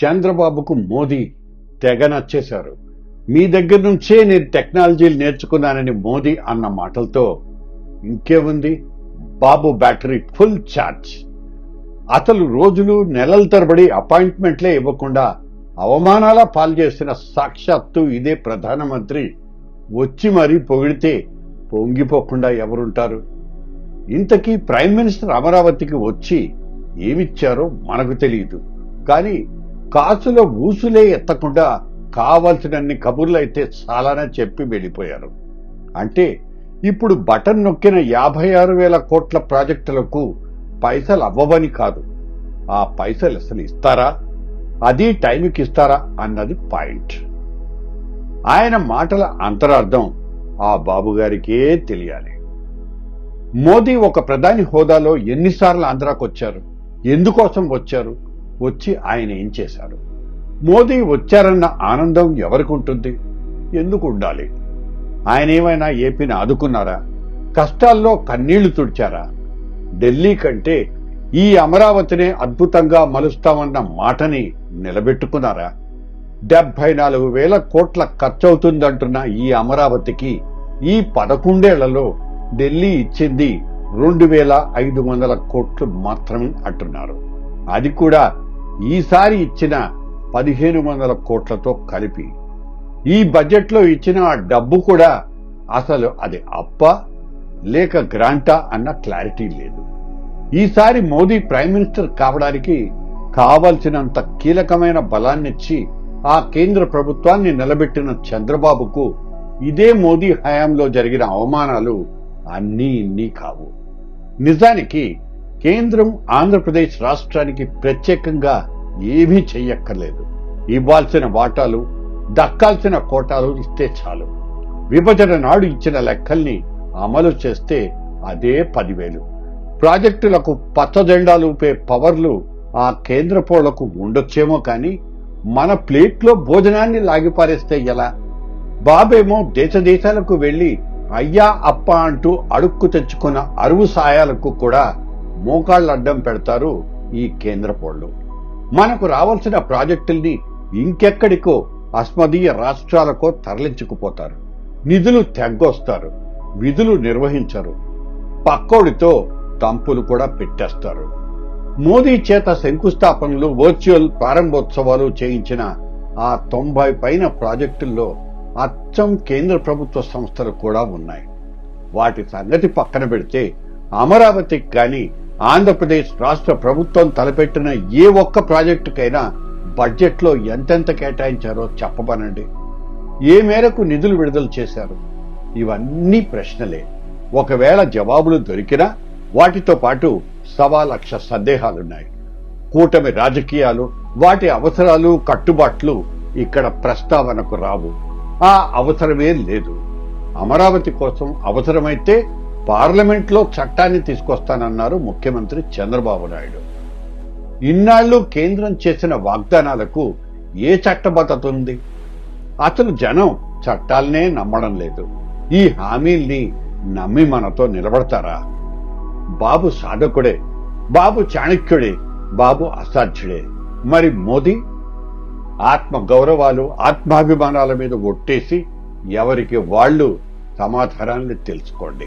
చంద్రబాబుకు మోదీ తెగ నచ్చేశారు. మీ దగ్గర నుంచే నేను టెక్నాలజీలు నేర్చుకున్నానని మోదీ అన్న మాటలతో ఇంకేముంది? Babu battery full charge. అతను రోజులు నెలల తరబడి అపాయింట్మెంట్లే ఇవ్వకుండా అవమానాల పాల్చేసిన సాక్షాత్తు ఇదే ప్రధానమంత్రి. వచ్చి మరీ పొగిడితే పొంగిపోకుండా ఎవరుంటారు? ఇంతకీ ప్రైమ్ మినిస్టర్ అమరావతికి వచ్చి ఏమిచ్చారో మనకు తెలియదు కానీ కాసుల ఊసులే ఎత్తకుండా కావలసినన్ని కబుర్లైతే చాలానే చెప్పి వెళ్ళిపోయారు. అంటే ఇప్పుడు బటన్ నొక్కిన యాభై ఆరు వేల కోట్ల ప్రాజెక్టులకు పైసలు అవ్వవని కాదు. ఆ పైసలు అసలు ఇస్తారా? అది టైంకి ఇస్తారా అన్నది పాయింట్. ఆయన మాటల అంతరార్థం ఆ బాబుగారికే తెలియాలి. మోదీ ఒక ప్రధాని హోదాలో ఎన్నిసార్లు ఆంధ్రాకు వచ్చారు ఎందుకోసం వచ్చారు? వచ్చి ఆయన ఏం చేశారు మోదీ వచ్చారన్న ఆనందం ఎవరికి ఉంటుంది? ఎందుకు ఉండాలి? ఆయన ఏమైనా ఏపీని ఆదుకున్నారా? కష్టాల్లో కన్నీళ్ళు తుడిచారా? ఢిల్లీ కంటే ఈ అమరావతినే అద్భుతంగా మలుస్తామన్న మాటని నిలబెట్టుకున్నారా? డెబ్బై నాలుగు వేల కోట్ల ఖర్చవుతుందంటున్న ఈ అమరావతికి ఈ పదకొండేళ్ళలో ఢిల్లీ ఇచ్చింది రెండు వేల ఐదు వందల కోట్లు మాత్రమే అంటున్నారు. అది కూడా ఈసారి ఇచ్చిన పదిహేను వందల కోట్లతో కలిపి ఈ బడ్జెట్లో ఇచ్చిన ఆ డబ్బు కూడా అసలు అది అప్ప లేక గ్రాంటా అన్న క్లారిటీ లేదు. ఈసారి మోదీ ప్రైమ్ మినిస్టర్ కావడానికి కావలసినంత కీలకమైన బలాన్నిచ్చి ఆ కేంద్ర ప్రభుత్వాన్ని నిలబెట్టిన చంద్రబాబుకు ఇదే మోదీ హయాంలో జరిగిన అవమానాలు అన్నీ ఇన్నీ కావు. నిజానికి కేంద్రం ఆంధ్రప్రదేశ్ రాష్ట్రానికి ప్రత్యేకంగా ఏమీ చెయ్యక్కర్లేదు. ఇవ్వాల్సిన వాటాలు దక్కాల్సిన కోటాలు ఇస్తే చాలు. విభజన నాడు ఇచ్చిన లెక్కల్ని అమలు చేస్తే అదే పదివేలు. ప్రాజెక్టులకు పచ్చజెండాలు ఊపే పవర్లు ఆ కేంద్ర పోళ్ళకు ఉండొచ్చేమో కానీ మన ప్లేట్లో భోజనాన్ని లాగిపారేస్తే ఎలా? బాబేమో దేశ దేశాలకు వెళ్ళి అయ్యా అప్ప అంటూ అడుక్కు తెచ్చుకున్న అరువు సాయాలకు కూడా మోకాళ్ళు అడ్డం పెడతారు ఈ కేంద్రపోళ్ళు మనకు రావాల్సిన ప్రాజెక్టుల్ని ఇంకెక్కడికో అస్మదీయ రాష్ట్రాలకో తరలించుకుపోతారు. నిధులు తెగ్గొస్తారు విధులు నిర్వహించరు. పక్కోడితో తంపులు కూడా పెట్టేస్తారు. మోదీ చేత శంకుస్థాపనలు వర్చువల్ ప్రారంభోత్సవాలు చేయించిన ఆ తొంభై పైన ప్రాజెక్టుల్లో అచ్చం కేంద్ర ప్రభుత్వ సంస్థలు కూడా ఉన్నాయి. వాటి సంగతి పక్కన పెడితే అమరావతికి కానీ ఆంధ్రప్రదేశ్ రాష్ట్ర ప్రభుత్వం తలపెట్టిన ఏ ఒక్క ప్రాజెక్టుకైనా బడ్జెట్లో ఎంతెంత కేటాయించారో చెప్పబనండి ఏ మేరకు నిధులు విడుదల చేశారు? ఇవన్నీ ప్రశ్నలే. ఒకవేళ జవాబులు దొరికినా వాటితో పాటు సవా లక్ష సందేహాలున్నాయి. కూటమి రాజకీయాలు వాటి అవసరాలు కట్టుబాట్లు ఇక్కడ ప్రస్తావనకు రావు. ఆ అవసరమే లేదు. అమరావతి కోసం అవసరమైతే పార్లమెంట్లో చట్టాన్ని తీసుకొస్తానన్నారు ముఖ్యమంత్రి చంద్రబాబు నాయుడు. ఇన్నాళ్ళు కేంద్రం చేసిన వాగ్దానాలకు ఏ చట్టబద్ధత ఉంది? అసలు జనం చట్టాలనే నమ్మడం లేదు. ఈ హామీల్ని నమ్మి మనతో నిలబడతారా? బాబు సాధకుడే బాబు చాణక్యుడే బాబు అసాధ్యుడే. మరి మోదీ? ఆత్మ గౌరవాలు ఆత్మాభిమానాల మీద ఒట్టేసి ఎవరికి వాళ్ళు సమాధానాన్ని తెలుసుకోండి.